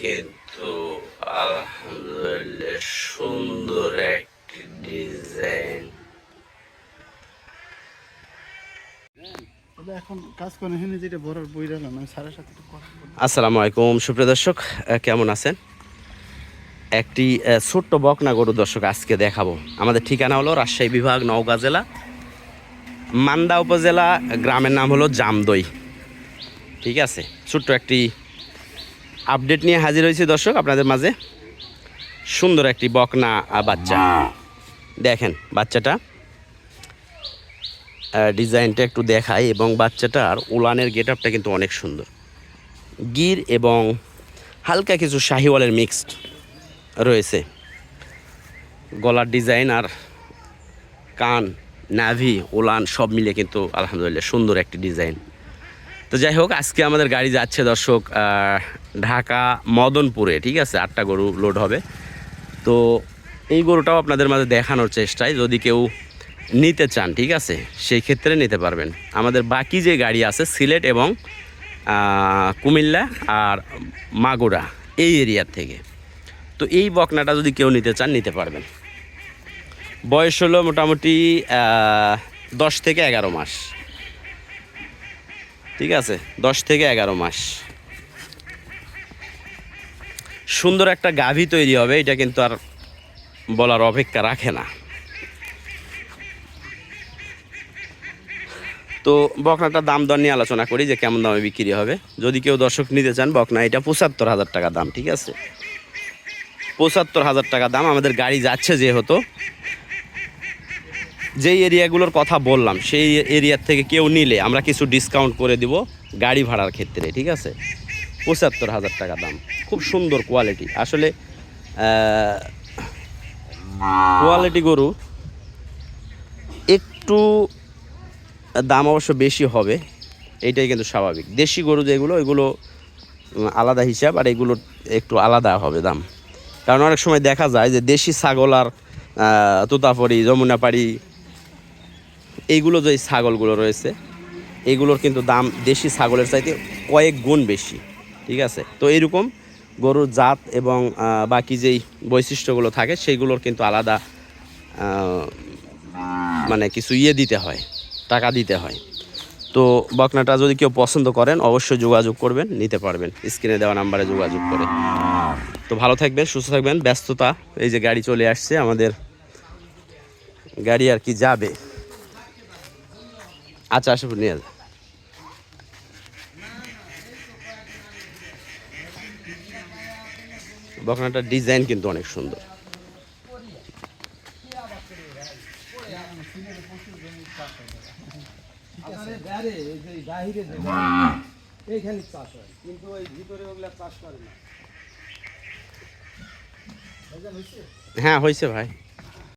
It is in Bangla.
কিন্তু আলহামদুলিল্লাহ সুন্দর একটি ডিজাইন। আসসালামু আলাইকুম সুপ্রিয় দর্শক কেমন আছেন? একটি ছোট্ট বকনা গরু দর্শক আজকে দেখাবো। আমাদের ঠিকানা হলো রাজশাহী বিভাগ নওগাঁ জেলা। মান্দা উপজেলা গ্রামের নাম হলো জামদই। ঠিক আছে? ছোট্ট একটি আপডেট নিয়ে হাজির হয়েছি দর্শক আপনাদের মাঝে। সুন্দর একটি বকনা বাচ্চা। দেখেন বাচ্চাটা। ডিজাইনটা একটু দেখায় এবং বাচ্চাটার উলানের গেট আপটা কিন্তু অনেক সুন্দর। গির এবং হালকা কিছু শাহিওয়ালের মিক্সড রয়েছে। গলার ডিজাইন আর কান, নাভি ওলান সব মিলে কিন্তু আলহামদুলিল্লাহ সুন্দর একটি ডিজাইন। তো যাই হোক, আজকে আমাদের গাড়ি যাচ্ছে দর্শক ঢাকা মদনপুরে, ঠিক আছে? আটটা গরু লোড হবে। তো এই গরুটাও আপনাদের মাঝে দেখানোর চেষ্টায়, যদি কেউ নিতে চান, ঠিক আছে? সেই ক্ষেত্রে নিতে পারবেন। আমাদের বাকি যে গাড়ি আছে, সিলেট এবং কুমিল্লা আর মাগুরা, এই এরিয়ার থেকে। তো এই বকনাটা যদি কেউ নিতে চান, নিতে পারবেন। বয়স হলো মোটামুটি দশ থেকে এগারো মাস। ঠিক আছে, দশ থেকে এগারো মাস। সুন্দর একটা গাভী তৈরি হবে, এটা কিন্তু আর বলার অপেক্ষা রাখে না। তো বকনাটার দাম দর নিয়ে আলোচনা করি যে কেমন দামে বিক্রি হবে। যদি কেউ দর্শক নিতে চান, বকনা এটা পঁচাত্তর হাজার টাকা দাম, ঠিক আছে? পঁচাত্তর হাজার টাকা দাম, আমাদের গাড়ি যাচ্ছে যেহেতু। যেই এরিয়াগুলোর কথা বললাম সেই এরিয়ার থেকে কেউ নিলে আমরা কিছু ডিসকাউন্ট করে দিব গাড়ি ভাড়ার ক্ষেত্রে ঠিক আছে? পঁচাত্তর হাজার টাকা দাম। খুব সুন্দর কোয়ালিটি আসলে কোয়ালিটি গরু একটু দাম অবশ্য বেশি হবে এইটাই কিন্তু স্বাভাবিক। দেশি গরু যেগুলো এগুলো আলাদা হিসাব আর এগুলো একটু আলাদা হবে দাম। কারণ অনেক সময় দেখা যায় যে দেশি ছাগল আর আহ, তোতাপুরি যমুনাপাড়ি এইগুলো যে ছাগলগুলো রয়েছে এইগুলোর কিন্তু দাম দেশি ছাগলের চাইতে কয়েক গুণ বেশি, ঠিক আছে? তো এইরকম গরুর জাত এবং বাকি যেই বৈশিষ্ট্যগুলো থাকে সেইগুলোর কিন্তু আলাদা মানে কিছু ইয়ে দিতে হয়, টাকা দিতে হয়। তো বকনাটা যদি কেউ পছন্দ করেন, অবশ্যই যোগাযোগ করবেন, নিতে পারবেন। স্ক্রিনে দেওয়া নাম্বারে যোগাযোগ করে। তো ভালো থাকবেন, সুস্থ থাকবেন, ব্যস্ততা, এই যে গাড়ি চলে আসছে, আমাদের গাড়ি আর কি যাবে। আচ্ছা আসে নিয়ে। বকনাটার ডিজাইন কিন্তু অনেক সুন্দর হ্যাঁ হয়েছে ভাই